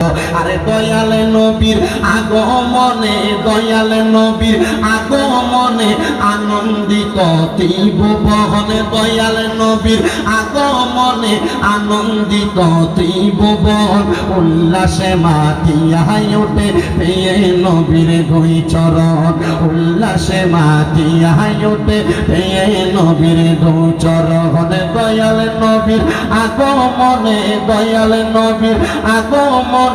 আরে দয়াল নবীর আগমনে, দয়াল নবীর আগমনে আনন্দিত তীব্র বহনে। দয়াল নবীর আগমনে আনন্দিত তীব্র বহন। উল্লাসে মাতিয়াই ওঠে পেয়ে নবীর গই চরণ। উল্লাসে মাতিয়াই ওঠে পেয়ে নবীর গই চরণ। দয়াল নবীর আগমনে, দয়াল নবীর আগমনে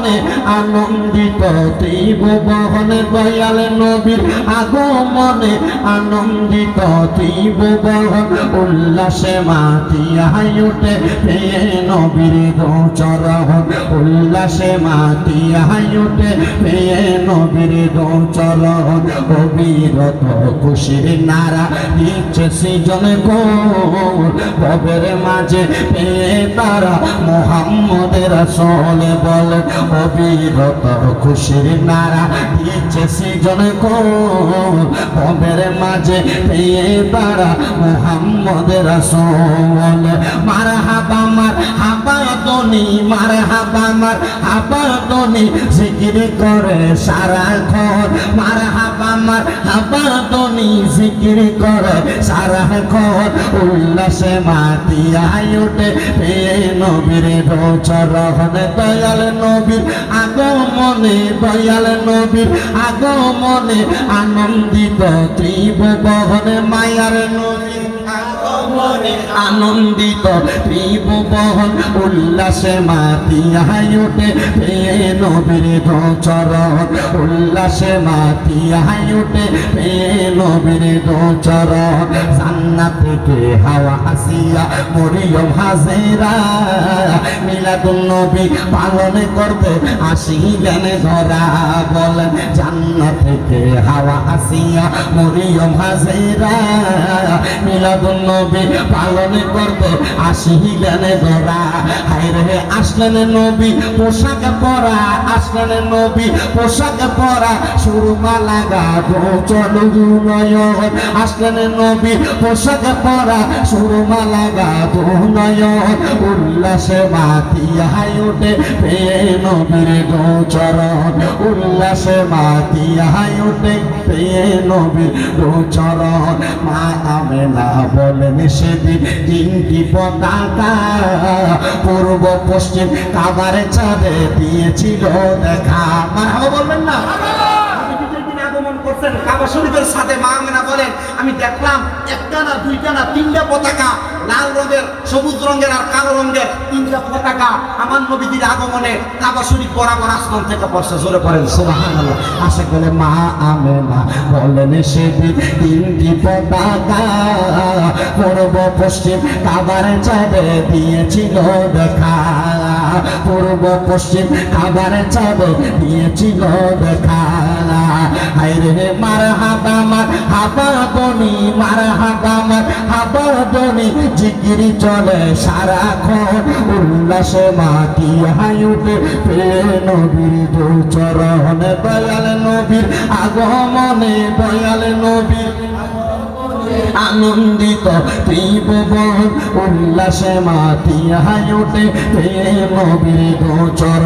আনন্দিত, তীব্র বহনে দয়াল নবীর আগমনে আনন্দিত, তীব্র বহন উল্লাসে মাতিয়াই ওঠে পেয়ে নবীর গোচরণ উল্লাসে মাতিয়াই ওঠে পেয়ে নবীর গোচরণ অবিরত খুশির নারা দিচ্ছে সৃজন ববের মাঝে পেয়ে তারা, মোহাম্মদের আসলে বলে অবিরত খুশির নারা দিচ্ছে সৃজন কবের মাঝে পেয়ে তারা মোহাম্মদের আসলে মার হাবা মার হাবা দনি মার হাবা মার হাবা করে সারা ঘর মার হাবা আবার দনি জিকির করে সারা ঘর উল্লাসে মাতিয়াই উঠে, পেয়ে নবীর চরণে দয়াল নবীর আগমনে, দয়াল নবীর আগমনে আনন্দিত ত্রিভুবনে মায়ার নবীর আনন্দিত ত্রিভু বহন উল্লাসে মাতিয়াই ওঠে পেয়ে নবীর চরণ উল্লাসে মাতিয়াই ওঠে পেয়ে নবীর চরণ জান্নাত থেকে হাওয়া আসিয়া মরিয়ম হাজেরা মিলাদুল নবী পালন করতে আসিলেন ধরা বলেন, জান্নাত থেকে হাওয়া আসিয়া মরিয়ম হাজেরা মিলাদুল নবী পালন করতে আসিলেন ধরা হায় রে, আসলেন নবী, পোশাক পরা। আসলেন নবী, পোশাক পরা। সুরমা লাগা চলো নয়ন আসলেন নবী, পোশাক পরা। সুরমা লাগা নয়ন উল্লাসে মাতিয়াই ওঠে, পেয়ে নবীর গোচরণ। উল্লাসে মাতিয়াই ওঠে, পেয়ে নবীর গোচরণ। মা আমেনা বলেন সেদিন তিনটি পতাকা। পূর্ব পশ্চিম কাবার চাঁদে দিয়েছিল দেখা। বলবেন না। কাবা শরীফের সাথে মা বলেন, আমি দেখলাম একটা না দুইটা না তিনটা পতাকা, লাল রঙের, সবুজ রঙের আর কালো রঙের তিনটা পতাকা আমার নবীজির আগমনে কাবা শরীফ বরাবর আসমান থেকে বর্ষা জোরে পড়েন সুবহানাল্লাহ। আশা করে মা আমেনা বলেন, সেদিন তিনটি পতাকা পূর্ব পশ্চিম কাবার চাঁদে দিয়েছিল দেখা। পূর্ব পশ্চিম কাবার চাঁদে দিয়েছিল দেখা হাইরে মার হাবা মার, হাবা দনি মার হাবা মার, হাবা দনি জিকিরি চলে সারাক্ষণ। উল্লাসে মাটি হাই উঠে পে নবীর চরণ দয়াল নবীর আগমনে, দয়াল নবীর আনন্দিত উল্লাসে মাতিয়া হাই উঠে গোচর